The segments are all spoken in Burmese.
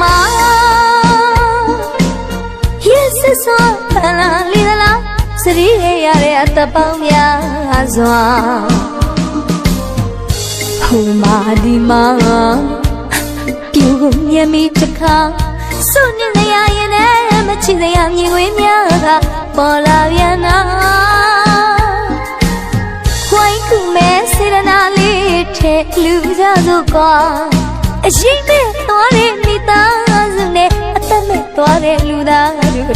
မရဲ့ဆဆဖလာလီလာစရီရရတဲ့အတပေါင်းများစွာဟိုမာဒီမာပြူကိုမြင်မိတစ်ခါစွန့်နေရရင်လည်းမချစ်ရမြင်ခွင့်များကပေါ်လာပြန်နာခွိုင်းခုမဲစေရနာလေးထဲလူကြစို့ကွာ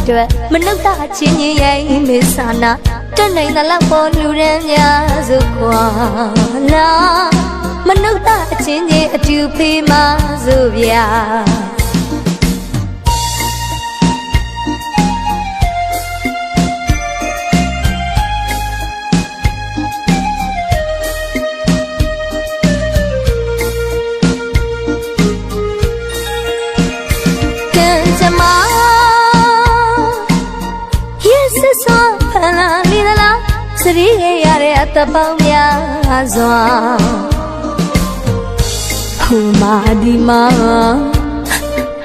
တို့အတွက်မနှုတ်တာချင်းချင်းရဲ့မေဆာနာတက်နိုင်တဲ့လောက်ပေါ်လူရန်များစုကွာလာမနှုတ်တာအချင်းချင်းအတူဖေးမစုဗျာကံကြမ္မာ ရီရရတဲ့အတပေါင်းများစွာဟိုမာဒီမာ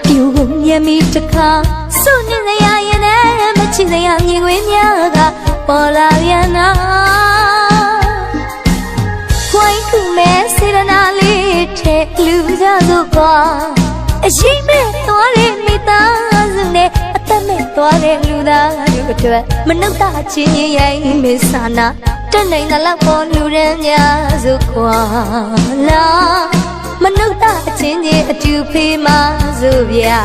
ပြူကိုမြင်မိတခါစွန့်နေရရင်လည်းမချစ်စရာမြင်ခွင့်များကပေါ်လာပြန်နာခွိုင်းခုမဲစေရနာလေးထဲလူကြစို့ကွာအရှိမဲ့သွားတဲ့မိသားစုနဲ့အသက် မဲ့သွားတဲ့လူသားတို့အတွက်မနှုတ်တာချင်းရဲ့မေဆာနာတက်နိုင်တဲ့လောက်ပေါ်လူရန်များစုကွာလာမနှုတ်တာချင်းချင်းအတူဖေးမစုဗျာ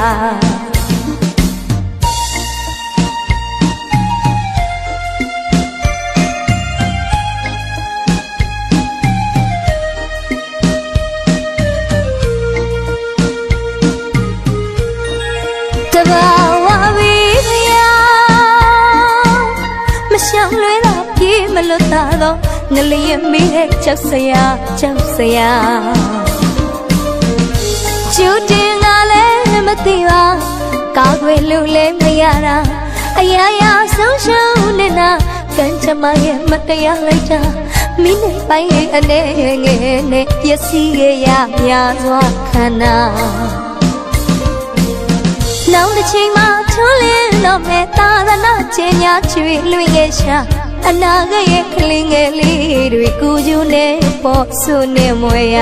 လွတ်တာတော့ငလျက်မေးတဲ့ချက်စရာချက်စရာကျူတင်ကလည်းမသိပါကာကွယ်လို့လည်းမရတာအရာရာဆုံးရှုံးနေတာကံချမရဲ့မတရားလိုက်တာမိနေပိုင်းရဲ့အနေငယ်နဲ့ပျက်စီးခဲ့ရများစွာခန္ဓာနောက်တစ်ချိန်မှာထွန်းလင်းတော့မဲ့သာသနာကျင်ညာချွေလွင်ရဲ့ရှာ အနာဂတ်ရဲ့ကလေးငယ်လေးတွေကိုယူနေပေါ်ဆုနေမွေရ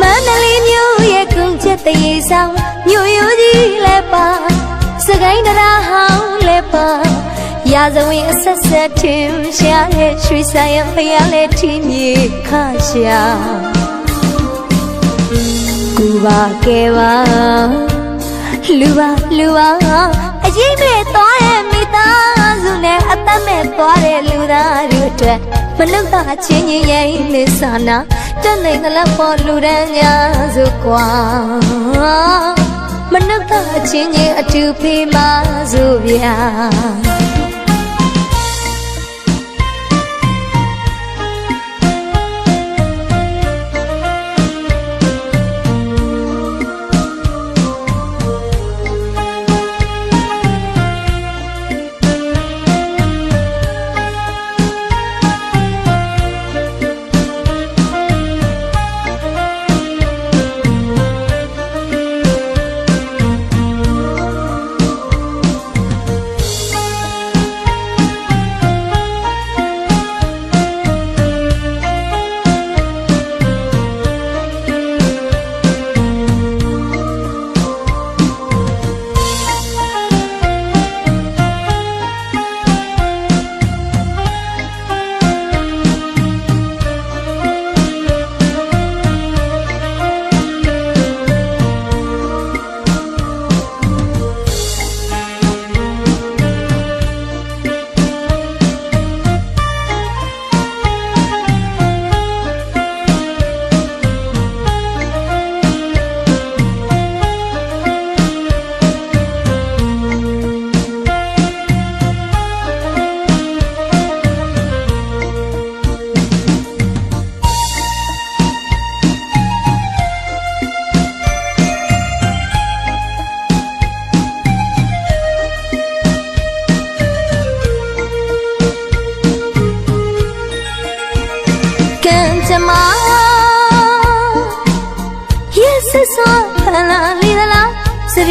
မန္တလေးမြို့ရဲ့ကုန်းချက်တရေဆောင်မြို့ရိုးကြီးလည်းပါစကိုင်းတရားဟောင်းလည်းပါရာဇဝင်အဆက်ဆက်ထင်ရှားရဲ့ရွှေဆိုင်ရဖျားလဲထင်းမြေခရှာကူပါကဲပါလူပါလူပါအရေးမဲ့သွားတဲ့မိသား စုနဲ့အသက်မဲ့သွားတဲ့လူသားတို့အတွက်မနှုတ်တာချင်းချင်းရဲ့မေဆာနာတက်နိုင်ကလေးပေါ်လူရန်ညာစုကွာမနှုတ်တာချင်းချင်းအတူဖေးမစုဗျာ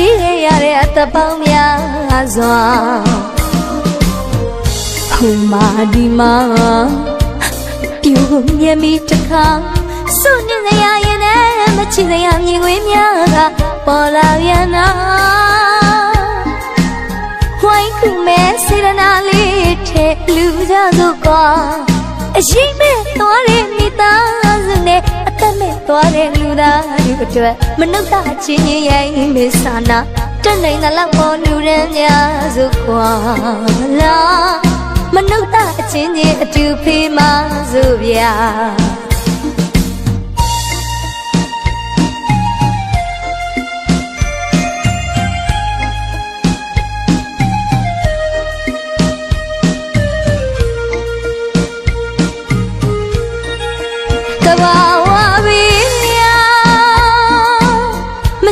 စီးရရတဲ့အသက်ပေါင်းများစွာဟိုမာဒီမာပြူမြင်မိတခါစွန့်နေရရင်လည်းမချစ်ရမြင်ခွေးများကပေါ်လာပြန်နာဝိုင်းခုမဲစေရနာလေးထဲလူကြစို့ သက်မဲ့သွားတဲ့လူသားတွေအတွက်မနှုတ်တာချင်းချင်းရဲ့မေဆာနာတက်နိုင်တဲ့လောက်ပေါ်လူရန်များစုကွာလာမနှုတ်တာအချင်းချင်းအတူဖေးမစုဗျာ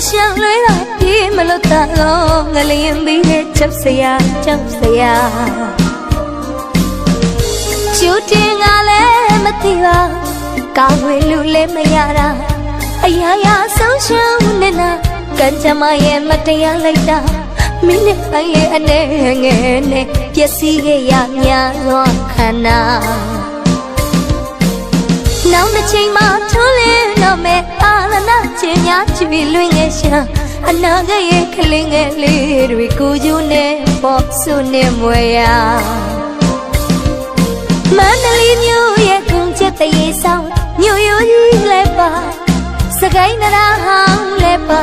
ရှောင်လွဲတာပြေးမလို့တလုံးငလျင်ပြီးတဲ့ချက်စရာချက်စရာကျူတင်ကလည်းမသိပါကောင်းဝေလူလည်းမရတာအရာရာဆုံးရှုံးနေတာကံကြမ္မာရဲ့မတရားလိုက်တာမိနစ်ပိုင်းလေးအနေငယ်နဲ့ပျက်စီးခဲ့ရများစွာခန္ဓာနောင်တစ်ချိန်မှထွန်းလင်း တော့မဲ့အာရဏချင်းများချီလွင်ငယ်ရှာအနာဂတ်ရဲ့ကလေးငယ်လေးတွေကိုယူနေပေါ်ဆုနေမွေရမန္တလေးမြို့ရဲ့ကုန်းချက်တရေဆောင်မြို့ရိုးကြီးလည်းပါစကိုင်းနရာဟောင်းလည်းပါ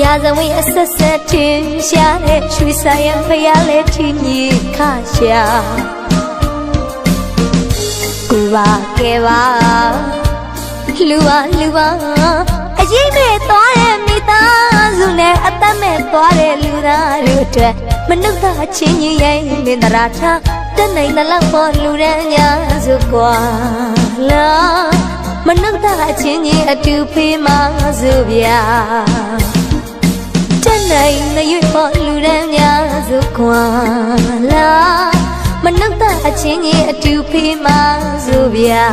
ရာဇဝင်အဆက်ဆက်တင်ရှာတဲ့ရွှေဆိုင်ရဖျားလည်းထင်းကြီးခရှာကိုပါကဲပါ လူပါလူပါအရင်မဲ့သွားတဲ့မိသားစုနဲ့အသက်မဲ့သွားတဲ့လူသားတို့အတွက်မနှုတ်သားချင်းကြီးရဲ့နေတရာထားတက်နိုင်တဲ့လောက်ပေါ်လူရန်ညာစုကွာလာမနှုတ်သားချင်းကြီးအတူဖေးမစုဗျာတက်နိုင်တဲ့ရွပေါ်လူရန်ညာစုကွာလာမနှုတ်တဲ့အချင်းကြီးအတူဖေးမဆိုဗျာ